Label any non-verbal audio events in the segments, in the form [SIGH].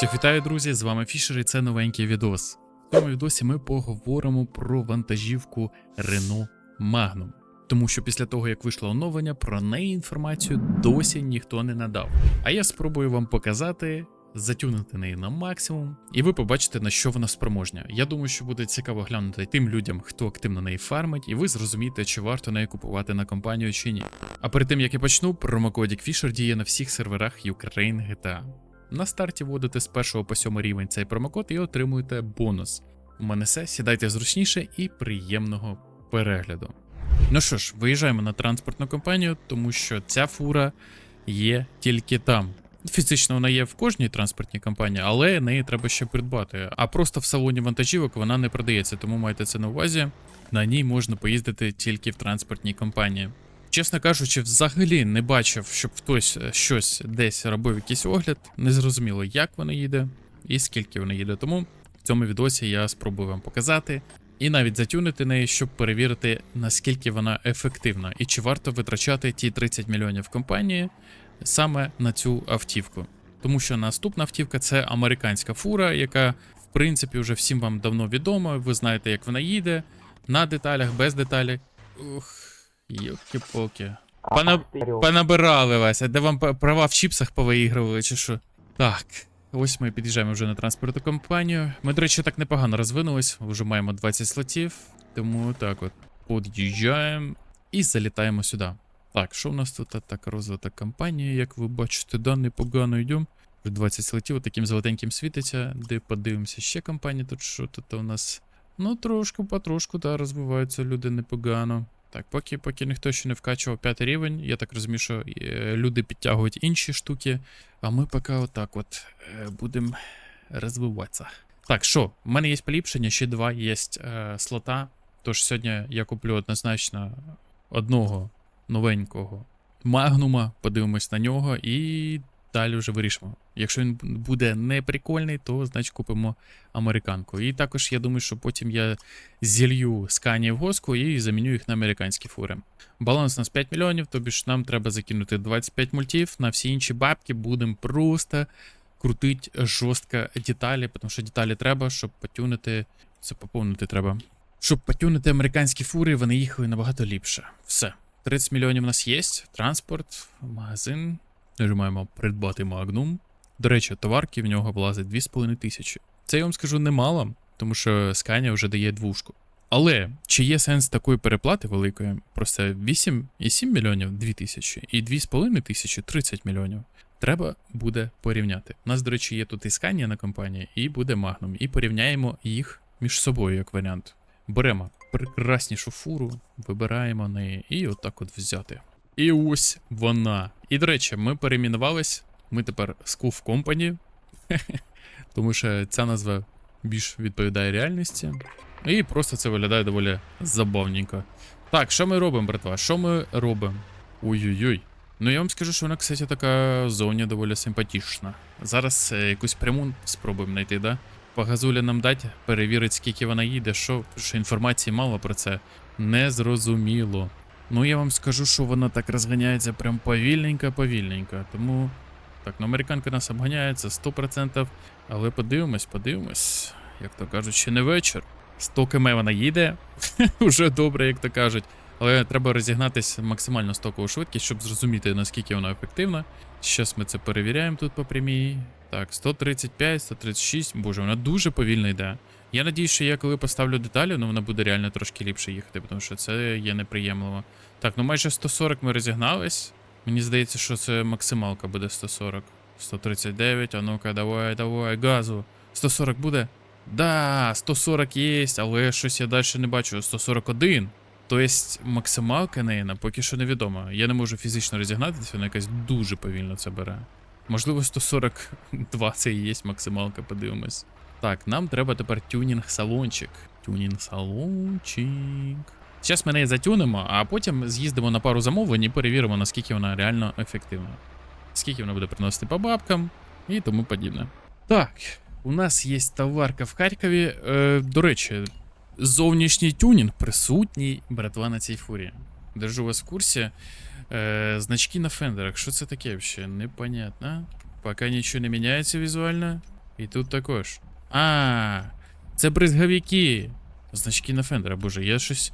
Всіх вітаю, друзі! З вами Фішер і це новенький відос. В цьому відосі ми поговоримо про вантажівку Renault Magnum. Тому що після того, як вийшло оновлення, про неї інформацію досі ніхто не надав. А я спробую вам показати, затюнити неї на максимум, і ви побачите, на що вона спроможня. Я думаю, що буде цікаво глянути тим людям, хто активно неї фармить, і ви зрозумієте, чи варто неї купувати на компанію чи ні. А перед тим як я почну, промокодік Fisher діє на всіх серверах Ukraine GTA. На старті вводите з 1 по 7 рівень цей промокод і отримуєте бонус. У мене все, сідайте зручніше і приємного перегляду. Ну що ж, виїжджаємо на транспортну компанію, тому що ця фура є тільки там. Фізично вона є в кожній транспортній компанії, але неї треба ще придбати. А просто в салоні вантажівок вона не продається, тому майте це на увазі. На ній можна поїздити тільки в транспортній компанії. Чесно кажучи, взагалі не бачив, щоб хтось е, щось десь робив якийсь огляд. Не зрозуміло, як вона їде і скільки вона їде. Тому в цьому відосі я спробую вам показати і навіть затюнити неї, щоб перевірити, наскільки вона ефективна і чи варто витрачати ті 30 мільйонів компанії саме на цю автівку. Тому що наступна автівка це американська фура, яка в принципі вже всім вам давно відома. Ви знаєте, як вона їде, на деталях, без деталей. Ух, йоки-поки. Пона... Понабирали вас, а де вам права в чіпсах повиігрували, чи що? Так. Ось ми під'їжджаємо вже на транспортну компанію. Ми, до речі, так непогано розвинулись, вже маємо 20 слотів, тому так от під'їжджаємо і залітаємо сюди. Так, що у нас тут така розвита компанія, як ви бачите, да, непогано йдемо. Вже 20 слотів, таким золотеньким світиться, де подивимося ще компанії, тут що тут у нас. Ну, трошку потрошку, да, розвиваються люди непогано. Так, поки, поки ніхто ще не вкачував п'ятий рівень, я так розумію, що е, люди підтягують інші штуки, а ми поки отак от е, будемо розвиватися. Так, що, в мене є поліпшення, ще два є е, слота. Тож сьогодні я куплю однозначно одного новенького магнума, подивимось на нього і далі вже вирішимо. Якщо він буде не прикольний, то значить купимо американку. І також я думаю, що потім я зілью скані в госку і заміню їх на американські фури. Баланс у нас 5 мільйонів, тобі ж нам треба закинути 25 мультів. На всі інші бабки будемо просто крутити жорстко деталі, тому що деталі треба, щоб потюнити. Це поповнити треба. Щоб потюнити американські фури, вони їхали набагато ліпше. Все. 30 мільйонів у нас є. Транспорт, магазин. Нажимаємо придбати магнум. До речі, товарки в нього влазить 2,5 тисячі. Це я вам скажу немало, тому що Scania вже дає двушку. Але чи є сенс такої переплати великої? Просто 8,7 мільйонів 2 тисячі і 2,5 тисячі 30 мільйонів. Треба буде порівняти. У нас, до речі, є тут і Scania на компанії, і буде Magnum. І порівняємо їх між собою як варіант. Беремо прекраснішу фуру, вибираємо неї і отак от взяти. І ось вона. І до речі, ми перейменувались. Ми тепер Scoof Company. [LAUGHS] Тому що ця назва більш відповідає реальності. І просто це виглядає доволі забавненько. Так, що ми робимо, братва? Що ми робимо? Ой-ой-ой. Ну я вам скажу, що вона, кстати, така зовні доволі симпатична. Зараз е, якусь пряму спробуємо знайти, да? По газулі нам дать, перевірить, скільки вона їде, що, що інформації мало про це. Незрозуміло. Ну я вам скажу, що вона так розганяється прям повільненько-повільненько. Тому. Так, ну американка нас обганяється 100%. Але подивимось, подивимось. Як то кажуть, ще не вечір. 100 км вона їде. [LAUGHS] Уже добре, як то кажуть. Але треба розігнатись максимально стокову швидкість, щоб зрозуміти, наскільки вона ефективна. Зараз ми це перевіряємо тут по прямій. Так, 135, 136. Боже, вона дуже повільно йде. Я надіюсь, що я коли поставлю деталі, ну вона буде реально трошки ліпше їхати, тому що це є неприємливо. Так, ну майже 140 ми розігнались. Мені здається, що це максималка буде 140. 139, а ну-ка, давай, давай, газу. 140 буде? Да, 140 є, але щось я далі не бачу. 141. Тобто максималка неї поки що невідома. Я не можу фізично розігнатися, вона якась дуже повільно це бере. Можливо, 142 це і є максималка, подивимось. Так, нам треба тепер тюнінг-салончик. Тюнінг-салончик. Зараз ми неї затюнемо, а потім з'їздимо на пару замовлень і перевіримо, наскільки вона реально ефективна. Скільки вона буде приносити по бабкам і тому подібне. Так, у нас є товарка в Харкові. Е, до речі, зовнішній тюнінг присутній, братва, на цій фурі. Держу вас в курсі. Е, значки на фендерах. Що це таке взагалі? Непонятно. Поки нічого не міняється візуально. І тут також. А, це бризговики. Значки на фендера, боже, є щось.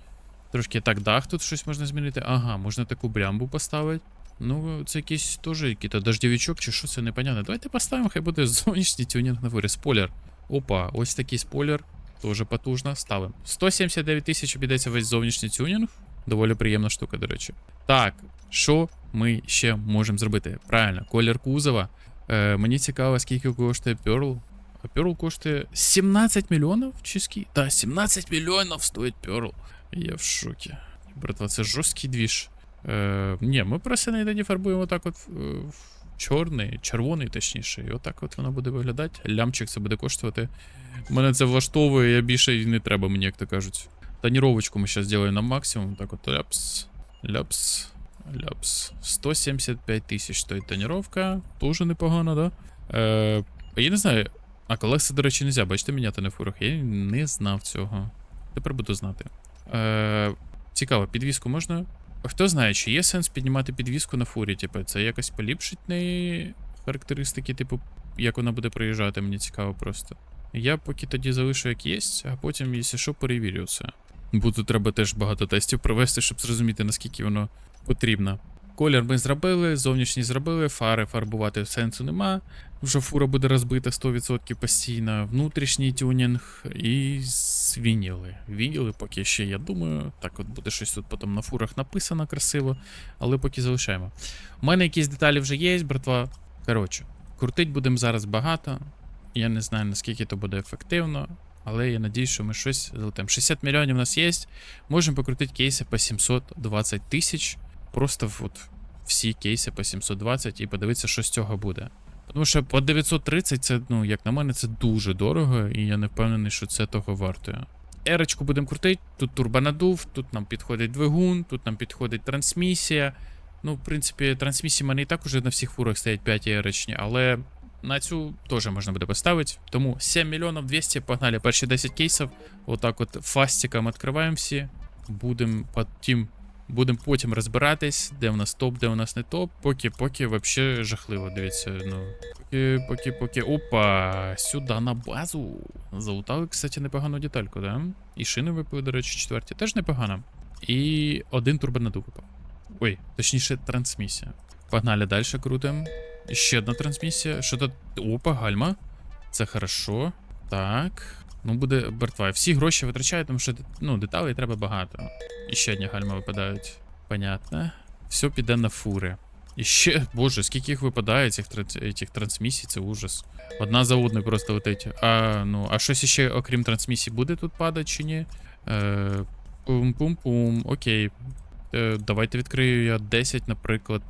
Трошки так, дах тут щось можна змінити. Ага, можна таку блямбу поставити. Ну, це якийсь теж який-то чи що це непонятно. Давайте поставимо, хай буде [LAUGHS] зовнішній тюнінг на фурі. Спойлер. Опа, ось такий спойлер. Тоже потужно. Ставимо. 179 тисяч обійдеться весь зовнішній тюнінг. Доволі приємна штука, до речі. Так, що ми ще можемо зробити? Правильно, колір кузова. Е, мені цікаво, скільки коштує Pearl. Pearl коштує 17 мільйонів чи? Так, 17 мільйонів стоїть Pearl. Я в шокі. Братва, це жорсткий двіж. Е, ні, ми просто на іноді фарбуємо так от в, в чорний, червоний, точніше. І отак от воно буде виглядати. Лямчик це буде коштувати. Мене це влаштовує, я більше і не треба мені, як то кажуть. Тоніровочку ми зараз зробимо на максимум. Так от ляпс, ляпс, ляпс. 175 тисяч стоїть тоніровка. Дуже непогано, да? Е, я не знаю. А колекси, до речі, не можна, бачите, міняти на фурах. Я не знав цього. Тепер буду знати. Е, цікаво, підвіску можна. Хто знає, чи є сенс піднімати підвіску на фурі? Типу, це якось поліпшить неї характеристики, типу, як вона буде проїжджати, мені цікаво просто. Я поки тоді залишу як є, а потім, якщо що, перевірю це. Тут треба теж багато тестів провести, щоб зрозуміти, наскільки воно потрібно. Колір ми зробили, зовнішній зробили, фари фарбувати сенсу нема. Вже фура буде розбита 100% постійно. Внутрішній тюнінг і вініли. Вініли поки ще, я думаю. Так от буде щось тут потім на фурах написано красиво, але поки залишаємо. У мене якісь деталі вже є, братва. Коротше, крутить будемо зараз багато. Я не знаю, наскільки то буде ефективно, але я надію, що ми щось залетимо. 60 мільйонів у нас є. Можемо покрутити кейси по 720 тисяч. Просто от всі кейси по 720 і подивитися, що з цього буде. Тому що по 930 це, ну, як на мене, це дуже дорого, і я не впевнений, що це того вартує. Ерочку будемо крутити, тут турбонадув, тут нам підходить двигун, тут нам підходить трансмісія. Ну, в принципі, трансмісії в мене і так уже на всіх фурах стоять 5 ерочні, але на цю теж можна буде поставити. Тому 7 мільйонів 200, погнали перші 10 кейсів. Отак от фастиком відкриваємо всі. Будемо потім Будемо потім розбиратись, де в нас топ, де у нас не топ. Поки, поки вообще жахливо. Дивіться, ну. Поки, поки, поки. Опа, сюди на базу. Залутали, кстати, непогану детальку, да? І шини випали, до речі, четверті. Теж непогано. І один турбонадув випав. Ой, точніше, трансмісія. Погнали далі, крутим. Ще одна трансмісія. Що тут? Опа, гальма. Це хорошо. Так. Ну, буде бертва. Всі гроші витрачаю, тому що ну, деталей треба багато. І ще одні гальма випадають. Понятно. Все піде на фури. І ще, боже, скільки їх випадає, цих, цих трансмісій, це ужас. Одна за одною просто летить. А, ну, а щось ще, окрім трансмісій, буде тут падати чи ні? Е, пум-пум-пум, окей. Е, давайте відкрию я 10, наприклад.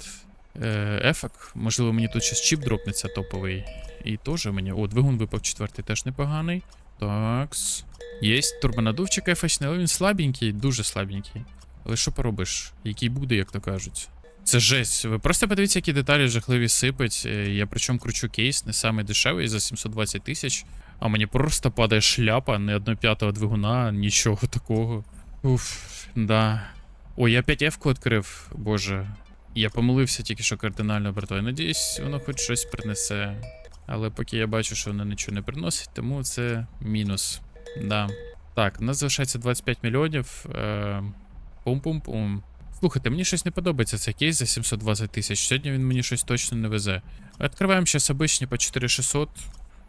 Е, ефек. Можливо, мені тут щось чіп дропнеться топовий. І теж мені. О, двигун випав четвертий, теж непоганий. Такс. Єсть турбонадувчик ефечний, але він слабенький, дуже слабенький. Але що поробиш? Який буде, як то кажуть. Це жесть. Ви просто подивіться, які деталі жахливі сипать. Е, Я причому кручу кейс, не самий дешевий за 720 тисяч. А мені просто падає шляпа, не одного п'ятого двигуна, нічого такого. Уф, да. Ой, я 5 F-ку відкрив, боже. Я помилився тільки що кардинально, братва. Надіюсь, воно хоч щось принесе. Але поки я бачу, що воно нічого не приносить, тому це мінус. Да. Так, у нас залишається 25 мільйонів. Е, Пум-пум-пум. Слухайте, мені щось не подобається цей кейс за 720 тисяч. Сьогодні він мені щось точно не везе. Відкриваємо зараз обичні по 4600.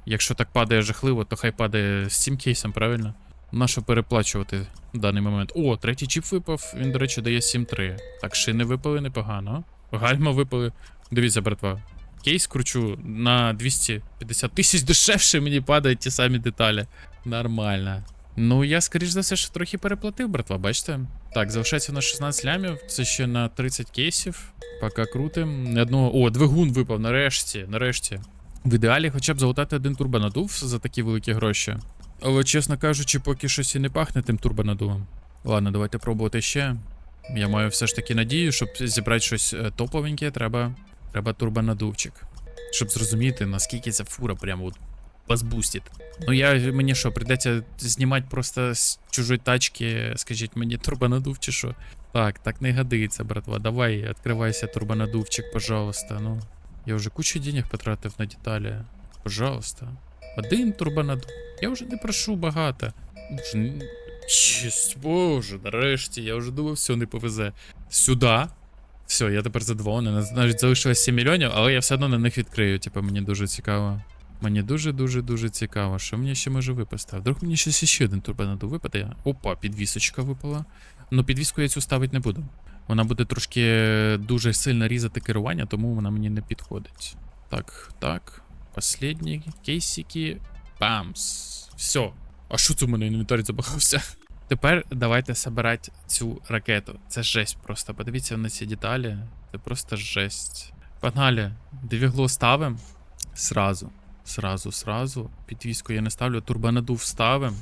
Якщо так падає жахливо, то хай падає з цим кейсом, правильно? Нащо переплачувати в даний момент? О, третій чіп випав, він, до речі, дає 7-3. Так, шини випали непогано. Гальма випали. Дивіться, братва. Кейс кручу на 250 тисяч дешевше мені падають ті самі деталі. Нормально. Ну, я, скоріш за все, що трохи переплатив, братва, бачите? Так, залишається на 16 лямів, це ще на 30 кейсів. Поки крутим. Одного. О, двигун випав, нарешті, нарешті. В ідеалі хоча б залутати один турбонадув за такі великі гроші. Але, чесно кажучи, поки щось і не пахне тим турбонадувом. Ладно, давайте пробувати ще. Я маю все ж таки надію, щоб зібрати щось е, топовеньке, треба, треба турбонадувчик. Щоб зрозуміти, наскільки ця фура прямо от базбустить. Ну я мені що, прийдеться знімати просто з чужої тачки, скажіть мені турбонадув чи що? Так, так не годиться, братва. Давай, відкривайся, турбонадувчик, пожалуйста. Ну, я вже кучу денег потратив на деталі. Пожалуйста. Один турбонадув. Я вже не прошу багато. Боже, боже, нарешті, я вже думав, все не повезе. Сюди. Все, я тепер задоволений. Навіть залишилось 7 мільйонів, але я все одно на них відкрию. Типу, мені дуже цікаво. Мені дуже-дуже дуже цікаво, що мені ще може випасти. А вдруг мені щось ще один турбонадув випаде. Опа, підвісочка випала. Ну, підвіску я цю ставити не буду. Вона буде трошки дуже сильно різати керування, тому вона мені не підходить. Так, так. Последні кейсики. Бамс. Все. А що це в мене інвентар забагався? Тепер давайте собирати цю ракету. Це жесть просто. Подивіться на ці деталі. Це просто жесть. Погнали. Девігло ставим. Сразу. Сразу, сразу. Підвіску я не ставлю. Турбонадув ставим.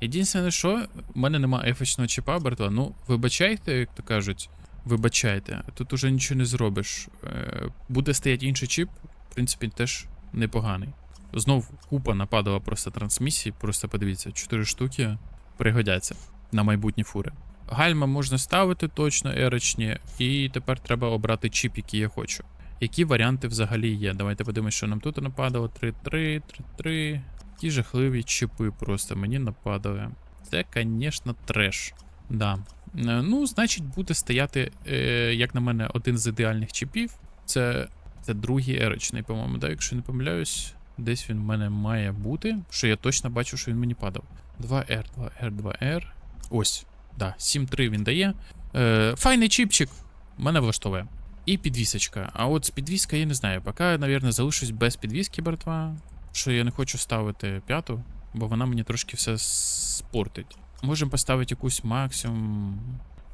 Єдине, що в мене нема ефічного чіпа, братва. Ну, вибачайте, як то кажуть. Вибачайте, тут уже нічого не зробиш. Е, буде стояти інший чіп, в принципі, теж непоганий. Знов купа нападала просто трансмісій, просто подивіться, 4 штуки пригодяться на майбутні фури. Гальма можна ставити точно ерочні, і тепер треба обрати чіп, який я хочу. Які варіанти взагалі є? Давайте подивимося, що нам тут нападало. 3-3, 3-3. Ті жахливі чіпи просто мені нападали. Це, звісно, треш. Да. Е, Ну, значить, буде стояти, е, як на мене, один з ідеальних чіпів. Це, це другий ерочний, по-моєму, да? якщо не помиляюсь. Десь він в мене має бути. Що я точно бачу, що він мені падав. 2R, 2R, 2R. Ось. Да, 7-3 він дає. Е, файний чіпчик. Мене влаштовує. І підвісочка. А от з підвіска я не знаю. Поки, навірно, залишусь без підвіски, братва. Що я не хочу ставити п'яту, бо вона мені трошки все спортить. Можемо поставити якусь максимум.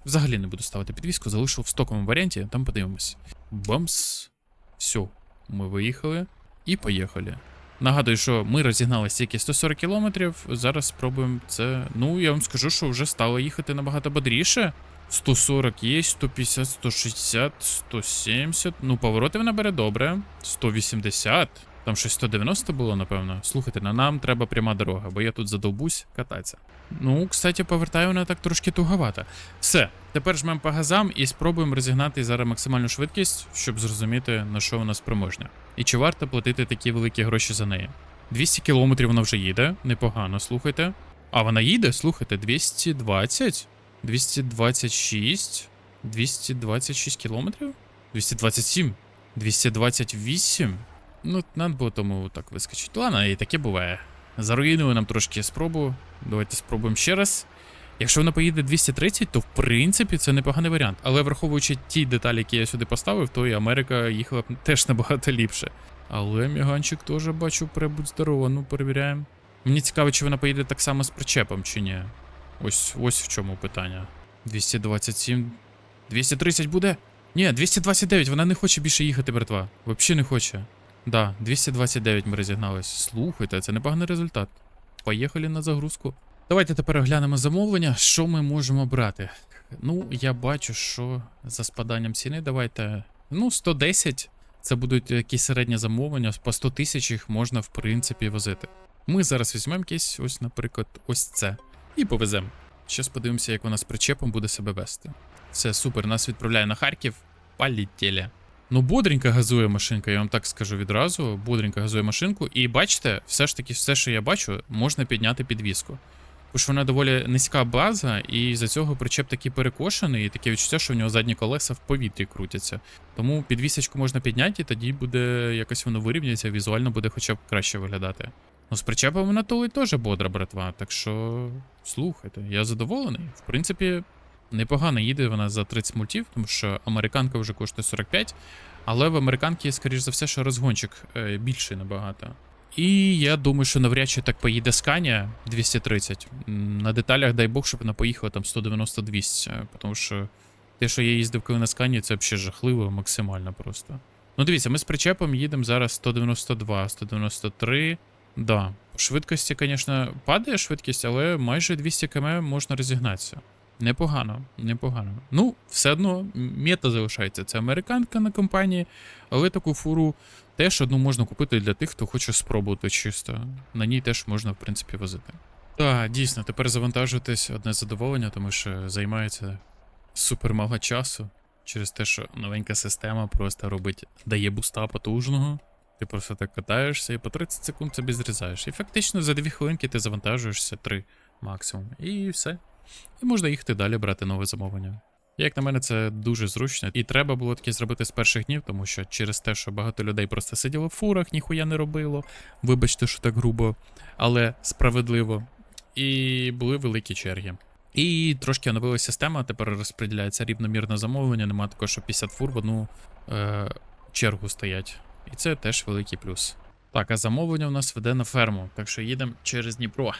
Взагалі не буду ставити підвіску, залишу в стоковому варіанті, там подивимось. Бамс. Все, ми виїхали і поїхали. Нагадую, що ми розігналися тільки 140 кілометрів. Зараз спробуємо це. Ну, я вам скажу, що вже стало їхати набагато бодріше. 140 є, 150, 160, 170. Ну, повороти вона бере добре. 180. Там щось 190 було, напевно. Слухайте, на нам треба пряма дорога, бо я тут задовбусь кататися. Ну, кстати, повертає вона так трошки туговато. Все, тепер жмемо по газам і спробуємо розігнати зараз максимальну швидкість, щоб зрозуміти, на що вона спроможна. І чи варто платити такі великі гроші за неї. 200 кілометрів вона вже їде, непогано, слухайте. А вона їде, слухайте, 220, 226, 226 кілометрів? 227, 228. Ну, надо було тому так вискочити. Ладно, і таке буває. Заруїнили нам трошки спробу. Давайте спробуємо ще раз. Якщо вона поїде 230, то в принципі це непоганий варіант. Але враховуючи ті деталі, які я сюди поставив, то і Америка їхала б теж набагато ліпше. Але міганчик теж бачу, прибудь здорово, ну перевіряємо. Мені цікаво, чи вона поїде так само з причепом, чи ні. Ось ось в чому питання. 227. 230 буде? Ні, 229, вона не хоче більше їхати, братва. Взагалі не хоче. Да, 229 ми розігнались. Слухайте, це непоганий результат. Поїхали на загрузку. Давайте тепер оглянемо замовлення, що ми можемо брати. Ну, я бачу, що за спаданням ціни давайте. Ну, 110. Це будуть якісь середні замовлення, по 100 тисяч їх можна, в принципі, возити. Ми зараз візьмемо якесь, ось, наприклад, ось це. І повеземо. Зараз подивимося, як вона з причепом буде себе вести. Все, супер, нас відправляє на Харків. Полетіли. Ну, бодренько газує машинка, я вам так скажу відразу. Бодренько газує машинку. І бачите, все ж таки, все, що я бачу, можна підняти підвіску. Тому що вона доволі низька база, і за цього причеп такий перекошений, і таке відчуття, що в нього задні колеса в повітрі крутяться. Тому підвісочку можна підняти, і тоді буде якось воно вирівняється, візуально буде хоча б краще виглядати. Ну, з причепом вона тулить теж бодра, братва. Так що слухайте, я задоволений. В принципі, непогано їде вона за 30 мультів, тому що американка вже коштує 45, але в американки, скоріш за все, що розгончик е, більший набагато. І я думаю, що навряд чи так поїде Scania 230. На деталях, дай Бог, щоб вона поїхала там 190-200, е, тому що те, що я їздив коли на Scania, це взагалі жахливо, максимально просто. Ну, дивіться, ми з причепом їдемо зараз 192, 193. Да, швидкості, звісно, падає швидкість, але майже 200 км можна розігнатися. Непогано, непогано. Ну, все одно мета залишається. Це американка на компанії, але таку фуру теж одну можна купити для тих, хто хоче спробувати чисто. На ній теж можна, в принципі, возити. Так, дійсно, тепер завантажуватись одне задоволення, тому що займається супер мало часу через те, що новенька система просто робить, дає буста потужного. Ти просто так катаєшся і по 30 секунд собі зрізаєш. І фактично за 2 хвилинки ти завантажуєшся 3 максимум. І все. І можна їхати далі брати нове замовлення. Як на мене, це дуже зручно, і треба було таке зробити з перших днів, тому що через те, що багато людей просто сиділо в фурах, ніхуя не робило. Вибачте, що так грубо, але справедливо. І були великі черги. І трошки оновилася система, тепер розподіляється рівномірне замовлення, нема такого, що 50 фур в одну е, чергу стоять. І це теж великий плюс. Так, а замовлення у нас веде на ферму, так що їдемо через Дніпро.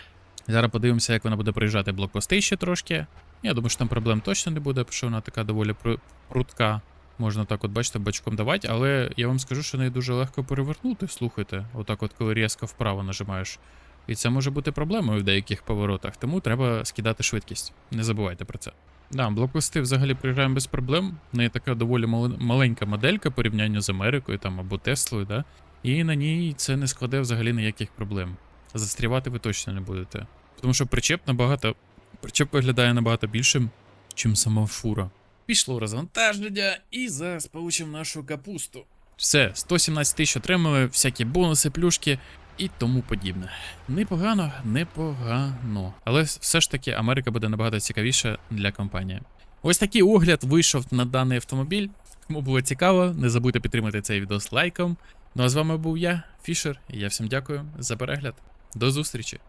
Зараз подивимося, як вона буде проїжджати блокпости ще трошки. Я думаю, що там проблем точно не буде, що вона така доволі пру- прутка. Можна так, от бачите, бачком давати, але я вам скажу, що неї дуже легко перевернути. Слухайте, отак, от коли різко вправо нажимаєш. І це може бути проблемою в деяких поворотах, тому треба скидати швидкість. Не забувайте про це. Да, блокпости взагалі приїжджаємо без проблем. В неї така доволі мал- маленька моделька порівняння з Америкою там або Теслою, да? І на ній це не складе взагалі ніяких проблем. Застрівати ви точно не будете. Тому що причеп набагато. Причеп виглядає набагато більшим, чим сама фура. Пішло розвантаження і зараз получимо нашу капусту. Все, 117 тисяч отримали, всякі бонуси, плюшки і тому подібне. Непогано, непогано. Але все ж таки Америка буде набагато цікавіша для компанії. Ось такий огляд вийшов на даний автомобіль. Кому було цікаво, не забудьте підтримати цей відео лайком. Ну а з вами був я, Фішер, і я всім дякую за перегляд. До зустрічі!